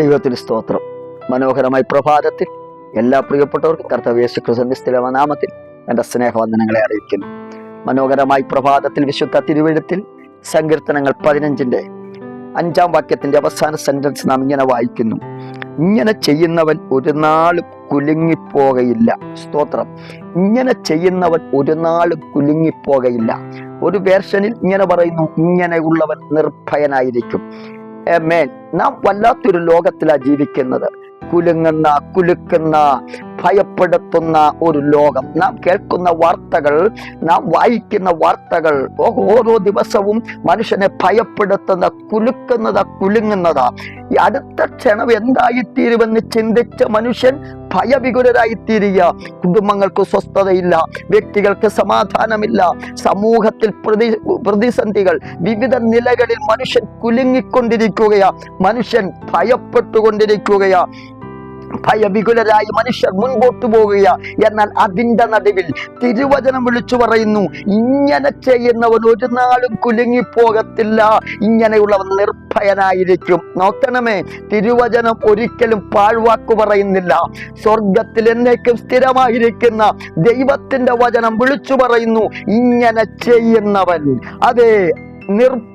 ദൈവത്തിന് സ്തോത്രം. മനോഹരമായി പ്രഭാതത്തിൽ എല്ലാ പ്രിയപ്പെട്ടവർക്കും കർത്തവ്യ ക്രിസ്തുസ്ഥിരമ നാമത്തിൽ എന്റെ സ്നേഹവന്ദനങ്ങളെ അറിയിക്കുന്നു. മനോഹരമായി പ്രഭാതത്തിൽ വിശുദ്ധ തിരുവഴുത്തിൽ സങ്കീർത്തനങ്ങൾ പതിനഞ്ചിന്റെ അഞ്ചാം വാക്യത്തിന്റെ അവസാന സെന്റൻസ് നാം ഇങ്ങനെ വായിക്കുന്നു. ഇങ്ങനെ ചെയ്യുന്നവൻ ഒരു നാളും കുലുങ്ങിപ്പോകയില്ല. സ്തോത്രം. ഇങ്ങനെ ചെയ്യുന്നവൻ ഒരു നാളും കുലുങ്ങിപ്പോകയില്ല. ഒരു വേർഷനിൽ ഇങ്ങനെ പറയുന്നു ഇങ്ങനെയുള്ളവൻ നിർഭയനായിരിക്കും. മേൻ നാം വല്ലാത്തൊരു ലോകത്തിലാണ് ജീവിക്കുന്നത്. കുലുങ്ങുന്ന കുലുക്കുന്ന ഭയപ്പെടുത്തുന്ന ഒരു ലോകം. നാം കേൾക്കുന്ന വാർത്തകൾ നാം വായിക്കുന്ന വാർത്തകൾ ഓരോ ദിവസവും മനുഷ്യനെ ഭയപ്പെടുത്തുന്ന കുലുക്കുന്നതാ കുലുങ്ങുന്നതാ. ഈ അടുത്ത ക്ഷണം എന്തായിത്തീരുമെന്ന് ചിന്തിച്ച മനുഷ്യൻ ഭയവികുലരായിത്തീരുക. കുടുംബങ്ങൾക്ക് സ്വസ്ഥതയില്ല വ്യക്തികൾക്ക് സമാധാനമില്ല സമൂഹത്തിൽ പ്രതി പ്രതിസന്ധികൾ വിവിധ നിലകളിൽ മനുഷ്യൻ കുലുങ്ങിക്കൊണ്ടിരിക്കുകയാ. മനുഷ്യൻ ഭയപ്പെട്ടുകൊണ്ടിരിക്കുകയാ. ഭയവികുലരായി മനുഷ്യർ മുൻപോട്ട് പോകുക എന്നാൽ അതിന്റെ നടുവിൽ തിരുവചനം വിളിച്ചു പറയുന്നു ഇങ്ങനെ ചെയ്യുന്നവൻ ഒരു നാളും കുലുങ്ങിപ്പോകത്തില്ല ഇങ്ങനെയുള്ളവൻ നിർഭയനായിരിക്കും. നോക്കണമേ തിരുവചനം ഒരിക്കലും പാഴ്വാക്കു പറയുന്നില്ല. സ്വർഗത്തിൽ എന്നേക്കും സ്ഥിരമായിരിക്കുന്ന ദൈവത്തിന്റെ വചനം വിളിച്ചു പറയുന്നു ഇങ്ങനെ ചെയ്യുന്നവൻ. അതെ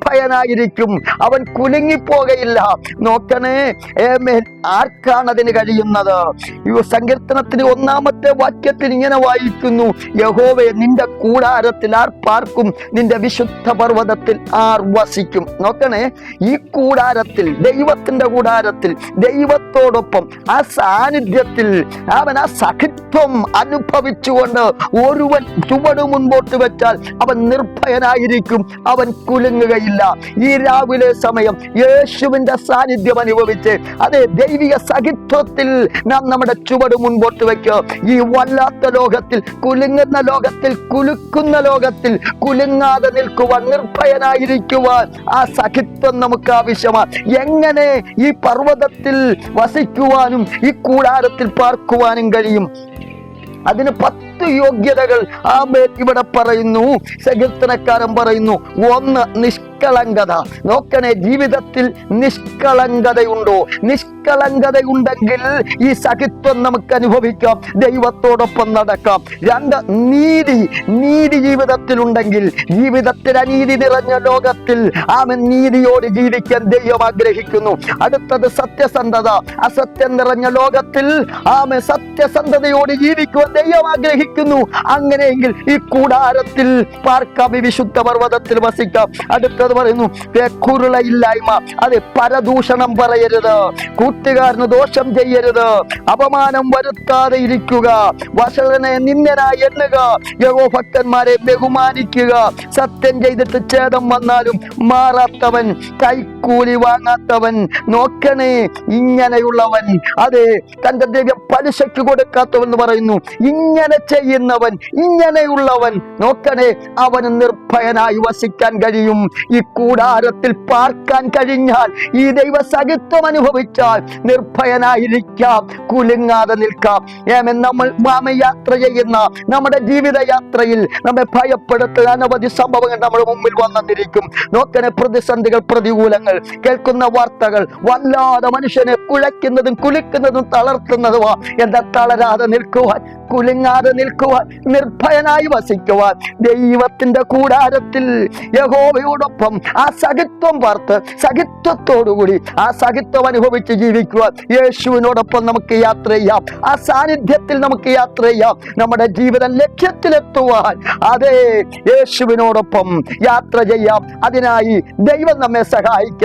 നിർഭയനായിരിക്കും അവൻ കുലുങ്ങിപ്പോകയില്ല. നോക്കണേ ആർക്കാണ് അതിന് കഴിയുന്നത്? സങ്കീർത്തനത്തിന് ഒന്നാമത്തെ വാക്യത്തിൽ ഇങ്ങനെ വായിക്കുന്നു. യഹോവെ നിന്റെ കൂടാരത്തിൽ ആർ പാർക്കും നിന്റെ വിശുദ്ധ പർവതത്തിൽ ആർ വസിക്കും. നോക്കണേ ഈ കൂടാരത്തിൽ ദൈവത്തിന്റെ കൂടാരത്തിൽ ദൈവത്തോടൊപ്പം ആ സാന്നിധ്യത്തിൽ അവൻ ആ സഖിത്വം അനുഭവിച്ചുകൊണ്ട് ഒരുവൻ ചുവട് മുൻപോട്ട് വെച്ചാൽ അവൻ നിർഭയനായിരിക്കും. അവൻ കുലുങ്ങുകയില്ല. ഈ രാവിലെ സമയം യേശുവിന്റെ സാന്നിധ്യം അനുഭവിച്ച് അതെ ദൈവിക സഹിത്വത്തിൽ നാം നമ്മുടെ ചുവട് മുൻപോട്ട് വെക്കുക ഈ വല്ലാത്ത ലോകത്തിൽ കുലുങ്ങുന്ന ലോകത്തിൽ കുലുക്കുന്ന ലോകത്തിൽ കുലുങ്ങാതെ നിൽക്കുവാൻ നിർഭയനായിരിക്കുവാൻ ആ സഹിത്വം നമുക്ക് ആവശ്യമാണ്. എങ്ങനെ ഈ പർവതത്തിൽ വസിക്കുവാനും ഈ കൂടാരത്തിൽ പാർക്കുവാനും കഴിയും? അതിന് പത്ത് യോഗ്യതകൾ ആമേ ഇവിടെ പറയുന്നു. സകീർത്തനക്കാരൻ പറയുന്നു ഒന്ന് നിഷ്കളങ്കത. നോക്കണേ ജീവിതത്തിൽ നിഷ്കളങ്കതയുണ്ടോ? നിഷ്കളങ്കതയുണ്ടെങ്കിൽ ഈ സഹിത്വം നമുക്ക് അനുഭവിക്കാം ദൈവത്തോടൊപ്പം നടക്കാം. രണ്ട് നീതി. നീതി ജീവിതത്തിലുണ്ടെങ്കിൽ ജീവിതത്തിൽ അനീതി നിറഞ്ഞ ലോകത്തിൽ ആമൻ നീതിയോട് ജീവിക്കാൻ ദൈവം ആഗ്രഹിക്കുന്നു. അടുത്തത് സത്യസന്ധത. അസത്യം നിറഞ്ഞ ലോകത്തിൽ ആമ സത്യസന്ധതയോട് ജീവിക്കുവാൻ ദൈവം ആഗ്രഹിക്കുന്നു. അങ്ങനെയെങ്കിൽ ഈ കൂടാരത്തിൽ പാർക്കാം ഈ വിശുദ്ധ പർവതത്തിൽ വസിക്കാം. അടുത്തത് പറയുന്നു കുരുളയില്ലായ്മ അത് പരദൂഷണം പറയരുത്. കൂട്ടുകാരന് ദോഷം ചെയ്യരുത്. അപമാനം വരുത്താതെ ഇരിക്കുക. വഷളനെ നിന്ദനായി എണ്ണുക. യഹോഭക്തന്മാരെ ബഹുമാനിക്കുക. സത്യം ചെയ്തിട്ട് ഛേദം വന്നാലും മാറാത്തവൻ കൈക്കൂലി വാങ്ങാത്തവൻ നോക്കണേ ഇങ്ങനെയുള്ളവൻ. അതെ തന്റെ ദിവ്യം പലിശയ്ക്ക് കൊടുക്കാത്തവൻ എന്ന് പറയുന്നു. ഇങ്ങനെ ചെയ്യുന്നവൻ ഇങ്ങനെയുള്ളവൻ. നോക്കണേ അവന് നിർഭയനായി വസിക്കാൻ കഴിയും. ഈ കൂടാരത്തിൽ പാർക്കാൻ കഴിഞ്ഞാൽ ഈ ദൈവ സഹിത്വം അനുഭവിച്ചാൽ നിർഭയനായിരിക്കാം. കുലുങ്ങാതെ നിൽക്കാം. ഏമൻ നമ്മൾ മാമ യാത്ര ചെയ്യുന്ന നമ്മുടെ ജീവിത യാത്രയിൽ നമ്മെ ഭയപ്പെടുത്തുന്ന അനവധി സംഭവങ്ങൾ നമ്മുടെ മുമ്പിൽ വന്നിരിക്കും. നോക്കണേ പ്രതിസന്ധികൾ പ്രതികൂലങ്ങൾ. കേൾക്കുന്ന വാർത്തകൾ വല്ലാതെ മനുഷ്യനെ കുഴയ്ക്കുന്നതും കുലിക്കുന്നതും തളർത്തുന്നതുമാ. എന്താ തളരാതെ നിൽക്കുവാൻ കുലുങ്ങാതെ നിൽക്കുവാൻ നിർഭയനായി വസിക്കുവാൻ ദൈവത്തിന്റെ കൂടാരത്തിൽ യഹോവയോടൊപ്പം ആ സഹിത്വം പാർത്ത് സഹിത്വത്തോടുകൂടി ആ സഹിത്വം അനുഭവിച്ച് ജീവിക്കുവാൻ യേശുവിനോടൊപ്പം നമുക്ക് യാത്ര ചെയ്യാം. ആ സാന്നിധ്യത്തിൽ നമുക്ക് യാത്ര ചെയ്യാം. നമ്മുടെ ജീവിതം ലക്ഷ്യത്തിലെത്തുവാൻ അതേ യേശുവിനോടൊപ്പം യാത്ര ചെയ്യാം. അതിനായി ദൈവം നമ്മെ സഹായിക്കട്ടെ.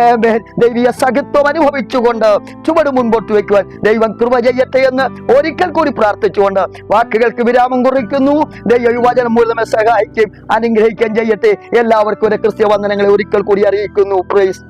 ആമേൻ. ദൈവീയ സഹിത്വം അനുഭവിച്ചുകൊണ്ട് ചുവട് മുൻപോട്ട് വെക്കുവാൻ ദൈവം കൃപ ചെയ്യട്ടെ എന്ന് ഒരിക്കൽ കൂടി പ്രാർത്ഥിച്ചുകൊണ്ട് വാക്കുകൾക്ക് വിരാമം കുറിക്കുന്നു. ദൈവ ഈ വചനം മൂലം നമ്മെ സഹായിക്കുകയും അനുഗ്രഹിക്കുകയും ചെയ്യട്ടെ. എല്ലാവർക്കും ഒരു ക്രിസ്ത്യ വന്ദനങ്ങളെ ഒരിക്കൽ കൂടി അറിയിക്കുന്നു. പ്രൈസ്